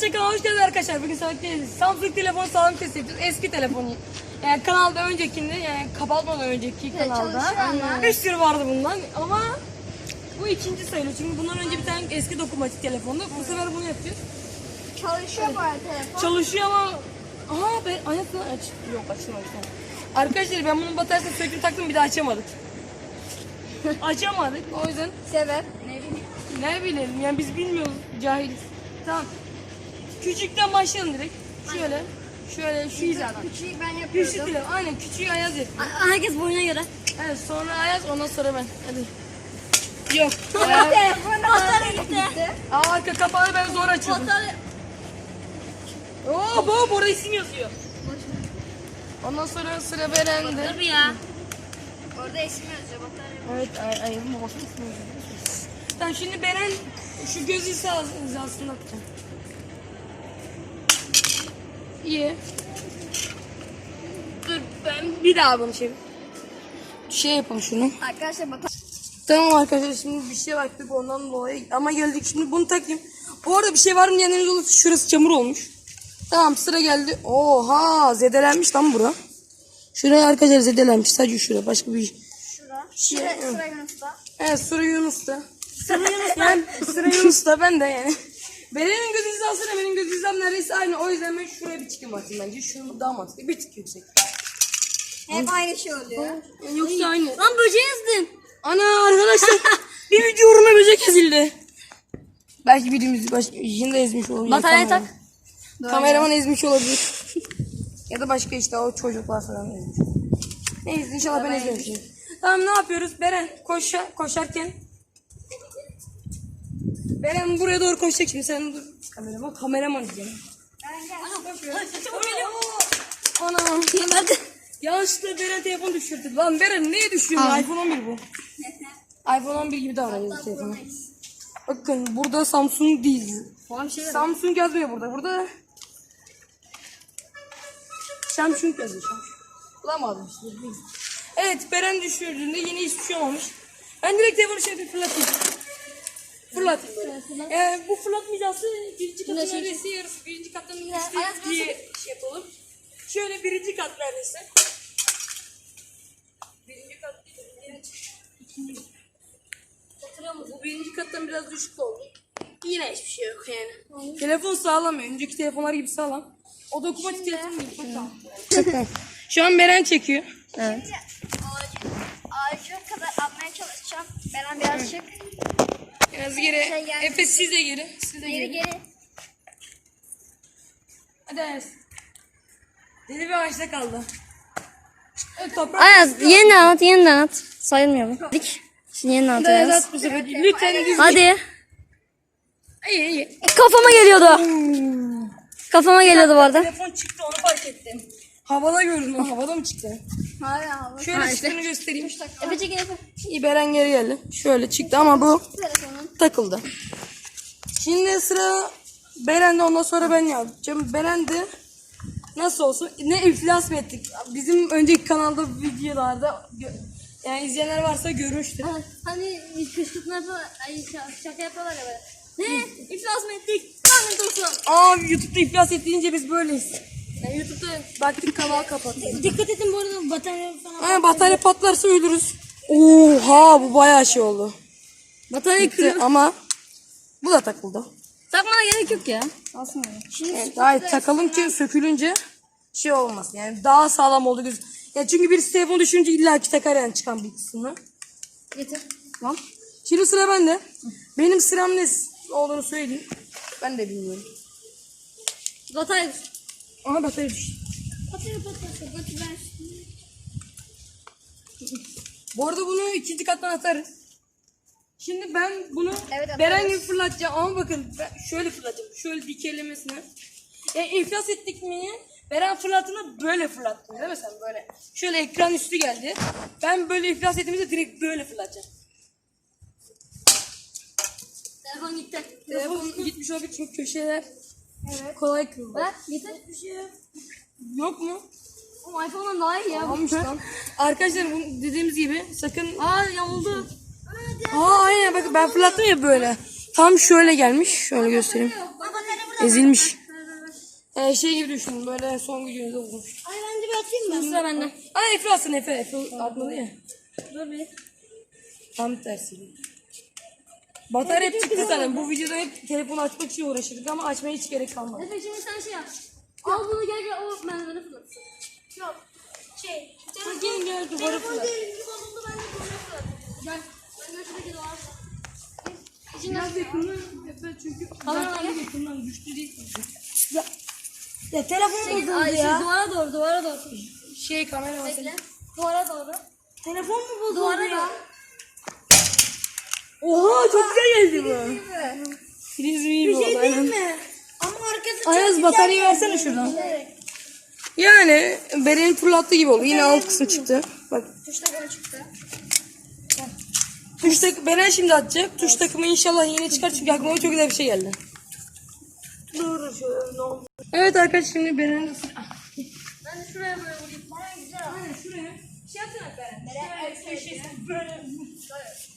Kanala hoş geldiniz arkadaşlar. Bugün sabit Samsung telefon sağlam test ediyoruz. Eski telefonu. Yani kanalda öncekinde yani kapatmadan önceki kanalda. çalışıyor ama. Bir sürü vardı bundan ama bu ikinci sayılır. Çünkü bundan önce bir tane eski dokunmatik telefondu. Bu sefer bunu yapıyoruz. Çalışıyor bu arada telefon. Çalışıyor ama Aha ben ayakla aç. Yok açmamış. Arkadaşlar ben bunun bataryasını söktüm taktım bir daha açamadık. açamadık. O yüzden Sebep? Ne bileyim. ne bilelim yani biz bilmiyoruz cahiliz. Tamam. Küçükten başlayalım direkt. Şöyle. Şöyle şu hizadan. Küçüğü ben Küçük yapıyordum. Aynen küçüğü Ayaz yapıyor. Herkes boyuna göre. Evet sonra Ayaz ondan sonra ben. Hadi. Yok. Telefon batarya gitti. Aa, arka kapağı ben zor açıyordum. Batarya. Oo bu burada isim yazıyor. Ondan sonra sıra Beren'de. Bir ya. Orada isim yazıyor batarya. Evet ay ismi yazıyor. Tamam şimdi Beren şu göz hizası hizasını atacağım. İyi. Dur ben bir daha bunu şey şey yapalım şunu. Arkadaşlar batarya. Tamam arkadaşlar şimdi bir şey baktık ondan dolayı ama geldik şimdi bunu takayım. Bu arada bir şey var mı diyenleriniz olursa şurası çamur olmuş. Tamam sıra geldi. Oha zedelenmiş lan bura. Şuraya arkadaşlar zedelenmiş sadece şuraya başka bir Şura. Şey, sıra Yunus'ta. Evet sıra Yunus'ta. Sıra Yunus'ta. yani sıra Yunus'ta ben de yani. Beren'in göz hizasıyla benim göz hizam neredeyse aynı. O yüzden ben şuraya bir çıkayım atayım bence. Şu daha mantıklı. Bir tık yüksek. Hep aynı şey oluyor. Yoksa aynı. Lan böceği ezdin. Ana arkadaşlar bir video uğruna böcek ezildi. Belki birimiz baş, yine ezmiş olabilir. Bataryayı kameraman. tak. Kameraman ezmiş olabilir. ya da başka işte o çocuklar falan ezmiş. Neyse inşallah ben ezmemişim. Tamam ne yapıyoruz? Beren koşa, koşarken. Beren buraya doğru koşacak şimdi sen dur. Kameraman kameraman diyeceğim. Ana. Yanlışlıkla Beren telefon düşürdü. Lan Beren niye düşüyorsun? iPhone 11 bu. iPhone 11 gibi davranıyoruz telefonu. Bakın burada Samsung değil. Falan şey Samsung yazmıyor burada. Burada Samsung yazıyor. Samsung. Bulamadım işte. Evet Beren düşürdüğünde yine hiçbir şey olmamış. Ben direkt telefonu şey fırlatayım. Fırlatayım böyle. Ee, bu fırlatmayacaksa birinci katın neredeyse yarısı. Birinci kattan yarısı Ayaz, diye şey yapalım. Şöyle birinci kat neredeyse. Birinci kat değil? Bu birinci kattan biraz düşük oldu. Yine hiçbir şey yok yani. Telefon sağlam. Önceki telefonlar gibi sağlam. O dokunmatik telefon değil. Şu an Beren çekiyor. Evet. Ağacı, ağacı kadar atmaya çalışacağım. Beren birazcık. Biraz geri. Efe siz de geri. Siz de Geri geri. geri. Hadi Ayaz. Deli bir ağaçta kaldı. Evet, toprak. Ayaz yeniden at yeniden at. Sayılmıyor bu. Dik. Şimdi yeniden at Ayaz Ayaz. at bu sefer. Lütfen düzgün. Hadi. İyi iyi. Kafama geliyordu. Kafama geliyordu bu arada. Telefon çıktı onu fark ettim. Havada gördüm. ben, Havada mı çıktı? Hala hava. Şöyle çıktığını göstereyim. Efe çekin Efe. İyi Beren geri geldi. Şöyle çıktı ama bu Telefonun. takıldı. Şimdi sıra Beren'de ondan sonra ben yapacağım. Beren'de nasıl olsun ne iflas mı ettik? Bizim önceki kanalda videolarda gö- yani izleyenler varsa görmüştür. Hani kışkırtma yapıyorlar. Ay şaka, şaka yapıyorlar ya böyle. Ne? İflas mı ettik? Lanet olsun. Aa YouTube'da iflas ettiğince biz böyleyiz. Yani YouTube'da baktık kanal kapattı. Dikkat edin bu arada batarya falan. Aynen batarya patlarsa ölürüz. Oha bu bayağı şey oldu. Batarya Gitti ama bu da takıldı. Takmana gerek yok ya. Aslında. Şimdi Evet, hayır takalım ki sökülünce şey olmasın. Yani daha sağlam oldu göz. Ya çünkü birisi telefonu düşünce illaki takar yani çıkan bir kısmını. getir. Tamam. Şimdi sıra bende. Benim sıram ne olduğunu söyleyeyim. Ben de bilmiyorum. Batarya. Aha batarya düştü. Batarya batarya batarya. Bu arada bunu ikinci kattan atarız. Şimdi ben bunu Evet, atarız. Beren gibi fırlatacağım ama bakın ben şöyle fırlatacağım. Şöyle dikelemesine. Yani iflas ettik mi? Beren fırlattığında böyle fırlattım değil mi sen böyle? Şöyle ekran üstü geldi. Ben böyle iflas ettiğimizde direkt böyle fırlatacağım. Telefon gitti. Telefon gitmiş olabilir çünkü köşeler Evet. kolay kırıldı. Bak getir. Bir şey yok. Yok mu? Oğlum iPhone'dan daha iyi ya. Almış lan. Arkadaşlar bu dediğimiz gibi sakın... Aa yamuldu. Aa aynen bakın ben fırlattım ya böyle. Tam şöyle gelmiş. Şöyle göstereyim. Ezilmiş. Ee, şey gibi düşün böyle son videomuzda olmuş. Ay bence bir atayım ben. Sıra bende. Ay Efe aslında Efe. Efe atmadı ya. Dur bir. Tam tersi. Batarya hep çıktı zaten. Bu videoda hep telefonu açmak için uğraşırdık ama açmaya hiç gerek kalmadı. Efe şimdi sen şey yap. Al bunu gel gel o merdiveni fırlatsın. Yok. Şey. Hadi gel gel duvarı fırlat. Telefon bozuldu ben de bunu fırlatayım. Gel. Ben de şuradaki duvar. İçinden Biraz yakından Efe çünkü gel. yakından düştü değil. Ya, ya telefon Ay, bozuldu şey, ya. duvara doğru duvara doğru. Şey kamera var. Bekle. Duvara doğru. Telefon mu bozuldu Duvara ya? doğru. Oha çok güzel geldi bu. İyi Bir bu şey değil mi? Ama arkası Ayaz çok bataryayı güzel versene şuradan. geldi. Yani Beren'in fırlattığı gibi oldu. Yine alt kısım çıktı. Bak Tuş takımı çıktı. tuş tak Beren şimdi atacak. Tuş takımı inşallah yine çıkar çünkü aklıma çok güzel bir şey geldi. Ne oldu? Evet arkadaşlar şimdi Beren'in de Ben de şuraya böyle vurayım. Bana güzel. Şuraya. Şey yapsana Beren. Beren, Böyle. Evet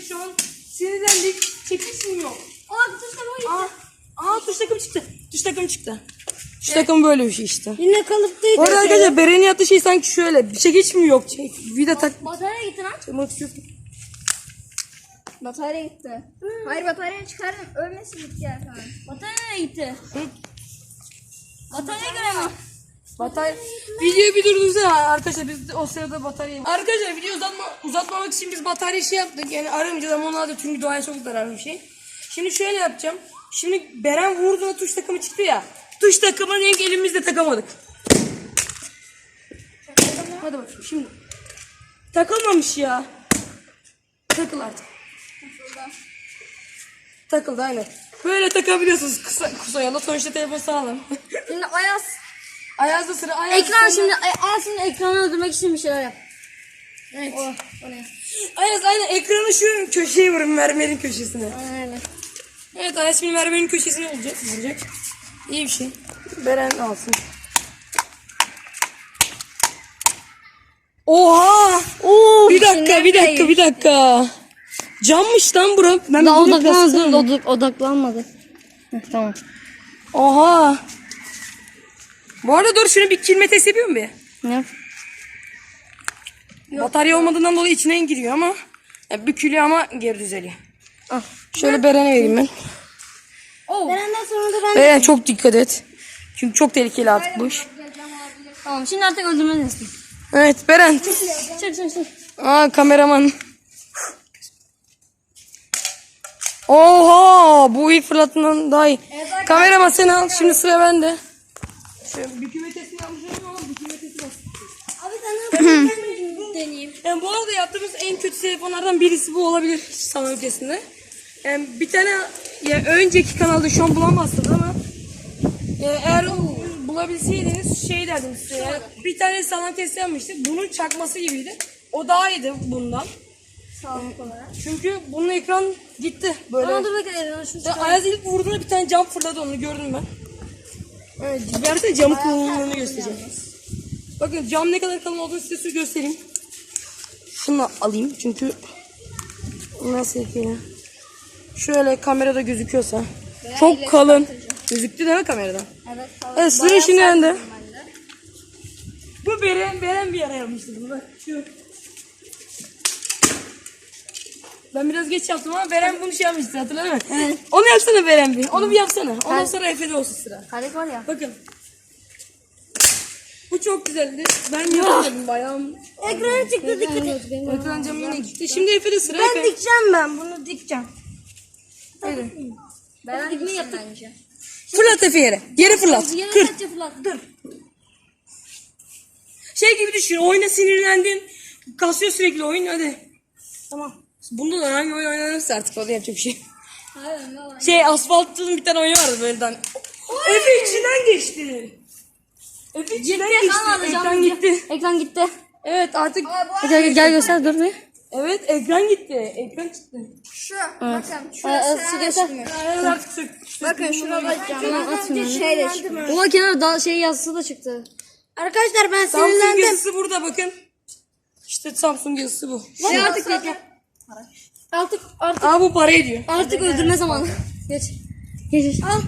arkadaşlar şu an sinirlendik. Çekiş mi yok? Aa tuş takımı Aa, aa tuş takımı çıktı. Tuş takımı çıktı. Tuş takımı böyle bir şey işte. Yine kalıptaydı. Bu arada arkadaşlar Beren'in yaptığı şey sanki şöyle. Bir çekiç mi yok? Çek, vida tak. Batarya gitti lan. Çakmak istiyorsun. Batarya gitti. Hayır bataryayı çıkardım. Ölmesin gitti ya falan. Batarya gitti? Batarya. Batarya... Videoyu bir durdursana arkadaşlar biz o sırada bataryayı... Arkadaşlar video uzatma, uzatmamak için biz batarya şey yaptık. Yani aramayacağız ama onlar da çünkü doğaya çok zararlı bir şey. Şimdi şöyle yapacağım. Şimdi Beren vurduğunda tuş takımı çıktı ya. Tuş takımını ilk elimizde takamadık. Hadi bakayım şimdi. Takılmamış ya. Takıl artık. Takıldı aynen. Böyle takabiliyorsunuz kısa, kısa yola. Sonuçta telefon sağlam. Şimdi Ayaz. Ayazda sıra Ayaz. Ekran sonra- şimdi Ay- Ayaz şimdi ekranı öldürmek için bir şeyler yap. Evet. Oh, o ne? Ayaz aynen ekranı şu köşeye vurun mermerin köşesine. Aynen. Evet Ayaz şimdi mermerin köşesine olacak. Vuracak. İyi bir şey. Beren alsın. Oha! Oo, Bir dakika, bir dakika, bir dakika. Cammış lan bura. Ben Daha odaklanmadı. odaklanmadı. Heh, tamam. Oha! Bu arada dur şunu bir kilme test yapıyor mu bir? Ne? Batarya olmadığından dolayı içine giriyor ama ya bükülüyor ama geri düzeliyor. Ah. Şöyle Beren'e vereyim ben. Beren'den sonra da ben Beren çok dikkat et. Çünkü çok tehlikeli artık bu iş. Tamam şimdi artık öldürme testi. Evet Beren. Çık çık çık. Aa kameraman. Oha bu ilk fırlatından daha iyi. kameraman sen al şimdi sıra bende. Şöyle bükülme testini yapmışım ama bükülme testi nasıl? Abi sen ne yapıyorsun? Deneyeyim. Yani bu arada yaptığımız en kötü telefonlardan birisi bu olabilir sanal ülkesinde. Yani bir tane ya önceki kanalda şu an bulamazsınız ama ya eğer bulabilseydiniz şey derdim size ya, bir tane sanal test yapmıştık. Bunun çakması gibiydi. O daha iyiydi bundan. Sağlık olarak. Çünkü bunun ekran gitti böyle. Ama dur bakayım. Ayaz ilk vurduğunda bir tane cam fırladı onu gördüm ben. Evet, versene camı kalınlığını göstereceğim. Bakın cam ne kadar kalın olduğunu size göstereyim. Şunu alayım çünkü nasıl yapayım? Şöyle kamerada gözüküyorsa. Çok kalın. Gözüktü değil mi kameradan? Evet sağlık. Evet şimdi bende. Bu Beren, Beren bir ara yapmıştı bunu. Şu. Ben biraz geç yaptım ama Beren bunu şey yapmıştı hatırladın mı? Evet. Onu yapsana Beren bir. Onu bir yapsana. Ondan sonra Efe'de olsun sıra. Hadi var ya. Bakın. Bu çok güzeldi. Ben yapamadım bayağı. Ekranı çıktı dikkat et. Ekran camı yine gitti. Şimdi Efe'de sıra. Ben Efe. dikeceğim ben bunu dikeceğim. Hadi. Ben gitmeyi yaptık. Fırlat Efe yere. Yere fırlat. Yere Kır. kaç fırlat. Dur. Şey gibi düşün. Oyuna sinirlendin. Kasıyor sürekli oyun. Hadi. Tamam. Bunda da hangi oyun oynanırsa artık o da yapacak bir şey. Şey asfaltın bir tane oyunu vardı böyle tane. Efe içinden geçti. Efe içinden geçti. Ekran gitti. Ekran gitti. Evet artık. Gel, gel göster dur bir. Evet ekran gitti. Ekran çıktı. Şu bakın şurası sök. Bakın şuna bakacağım. Tamam at şunu. Şeyle çıkıyor. Oha kenara daha şey yazısı da çıktı. Arkadaşlar ben Samsung sinirlendim. yazısı burada bakın. İşte Samsung yazısı bu. Şey artık bekle. Artık artık Aa bu para ediyor. artık öldürme zamanı. Geç. Geç. Al.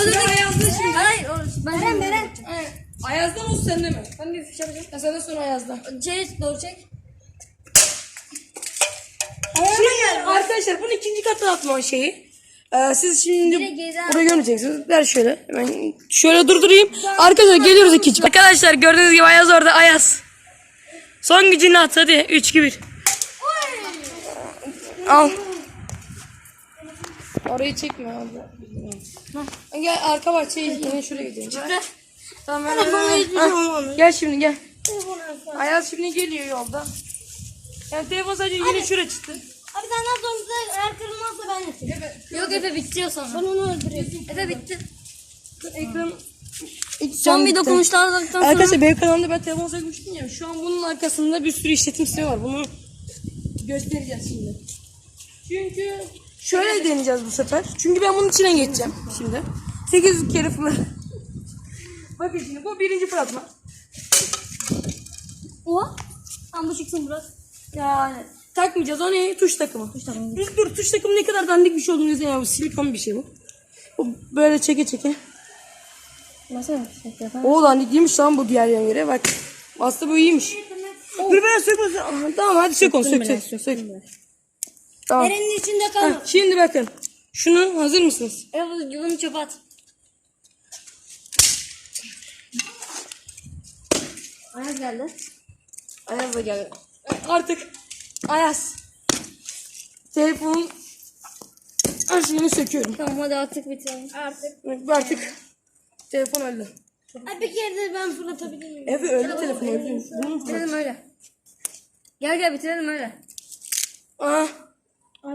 Öldürdük. Ben Ayaz'da şimdi. Hayır. Ben Eren Eren. Evet. Ayaz'dan olsun sende mi? Ben bir fiş yapacağım. Ben senden sonra Ayaz'dan. Çek doğru çek. Şimdi arkadaşlar bunun ikinci katına atma şeyi. Ee, siz şimdi burayı görmeyeceksiniz. Ver şöyle. Ben şöyle durdurayım. Arkadaşlar geliyoruz ikinci. Arkadaşlar gördüğünüz gibi Ayaz orada Ayaz. Son gücünü at hadi. 3 2 1. Al. Orayı çekme abi. Hah. Gel arka bahçeye gidin. Şuraya gidelim. Tamam ben olmamış. Gel şimdi gel. Ayaz şimdi geliyor yolda. Yani telefon sadece yine şuraya çıktı. Abi sen daha sonra eğer kırılmazsa ben yapayım. Yok Efe bitiyor sonra. Ben onu öldüreyim. Efe bitti. Ekran Son bir dokunuşlar aldıktan sonra. Arkadaşlar benim kanalımda ben telefon sökmüştüm ya. Şu an bunun arkasında bir sürü işletim sistemi var. Bunu göstereceğiz şimdi. Çünkü şöyle deneyeceğiz bu sefer. Çünkü ben bunun içine geçeceğim şimdi. 800 kere fırlat. Bakın şimdi bu birinci fırlatma. Oha. Tamam bu çıksın biraz. Yani takmayacağız. O ne? Tuş takımı. Tuş takımı. Dur, dur tuş takımı ne kadar dandik bir şey olduğunu. Bu silikon bir şey bu. Bu böyle çeke çeke. Nasıl yapacak ya? O dandik değilmiş lan bu diğer yan göre. Bak. Aslında bu iyiymiş. Dur ben. Aha, Tamam hadi sök onu sök sök sök. Tamam. Eren'in içinde kalma. Heh, şimdi bakın. Şunu hazır mısınız? Evet bunu çöpe at. Ayaz geldi. Ayaz da geldi. Artık Ayaz. Telefonun her şeyini söküyorum. Tamam hadi artık bitirelim. Artık. Artık telefon öldü. Abi bir kere de ben fırlatabilir miyim? Efe öldü telefon öldü. Bitirelim öyle. Gel gel bitirelim öyle. Aa,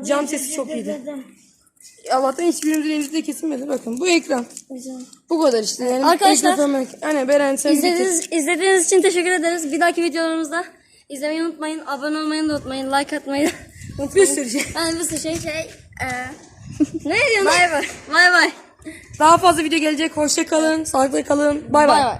cam sesi çok iyiydi. Allah'tan hiçbirimizin elimizde kesilmedi. Bakın bu ekran. Bu kadar işte. Yani Arkadaşlar, ekran- Hani Beren sen. İzlediğiniz, izlediğiniz için teşekkür ederiz. Bir dahaki videolarımızda izlemeyi unutmayın. Abone olmayı da unutmayın. Like atmayı da Bir sürü şey. Yani bir sürü şey şey. eee ne diyorsun? Bay bay. Bay bay. Daha fazla video gelecek. Hoşça kalın. Sağlıklı kalın. Bay. bay.